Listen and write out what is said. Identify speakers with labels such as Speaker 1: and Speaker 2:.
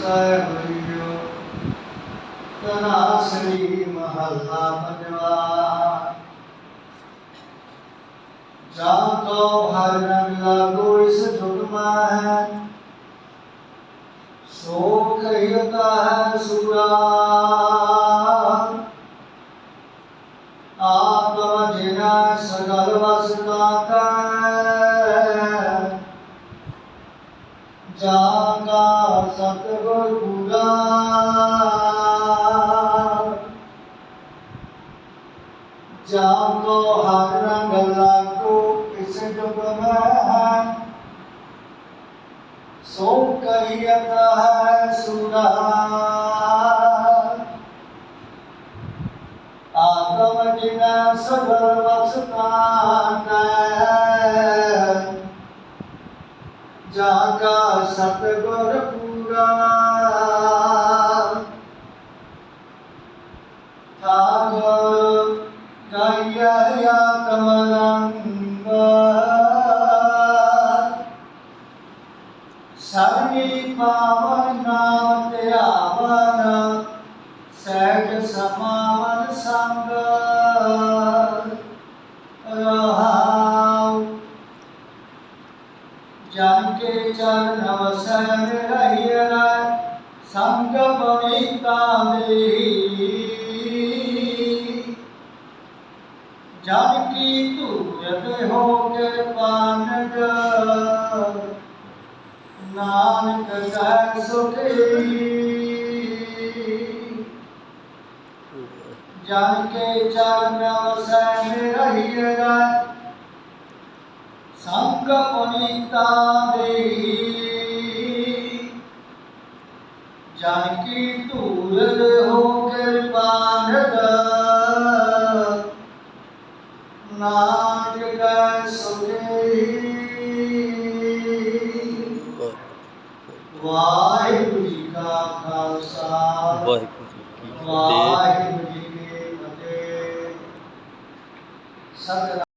Speaker 1: ਸਾਹਿਬ JIO ਤਨਾਸਰੀ ਮਹੱਲਾ ਪੰਜਵਾ ਜਾਂ ਕੋ ਹਰ ਰੰਗ ਲਾਗੋ ਇਸ ਜੁਗ ਹੈ ਸੋ ਕਹਿਤਾ ਹੈ ਸੁਰਾ ਆਤਮ ਜਿਨਾ ਸਗਲ ਵਸ ਕਾਕੈ ਜਾਗਾ ਸਤਿਗੁਰ ਪੂਰਾ। ਜਾਗੋ ਹਰ ਰੰਗ ਲਾਗੋ ਇਸ ਜੁਗ ਮੈਂ ਸੋ ਕਹੀਤ ਹੈ ਸੁਰਾ ਆਤਮ ਜਿਨਾ ਸਗਲ ਵਸਤਾਨਾ ਜਾਗਾ ਸਤਗੁਰ ਪੂਰਾ। ਠਾਕੁਰ ਗਾਇਆ ਕਮਲੰਗ ਸਰਨੀ ਪਾਵਨ ਨਾਮ ਧਿਆਵਨ ਸਹਿਜ ਸਮਾਵਨ ਜਨ ਕੇ ਚਰਨ ਵਸੈ ਰਹਿ ਸੰਗ ਪਵਿੱਤਾ ਦੇ ਜਨ ਕੀ ਧੂਰਤ ਹੋ ਕਿਰਪਾਨਕ ਨਾਨਕ ਕਹਿ ਸੁਖੀ ਜਨ ਕੇ ਚਰਨ ਵਸੈ ਰਹਿ ਸੰਗ ਪੁਨੀਤਾ ਦੇ। ਜਨ ਕੀ ਧੂਰ ਹੋ ਕਿਰਪਾਨਕ ਨਾਨਕ ਕੈ ਸੁਖੀ ਵਾਹਿਗੁਰੂ ਜੀ ਕਾ ਖਾਲਸਾ।
Speaker 2: ਵਾਹਿਗੁਰੂ ਜੀ ਕੀ ਫਤਿਹ।
Speaker 1: ਵਾਹਿਗੁਰੂ ਜੀ ਕੀ ਫਤਿਹ। ਸਤਿ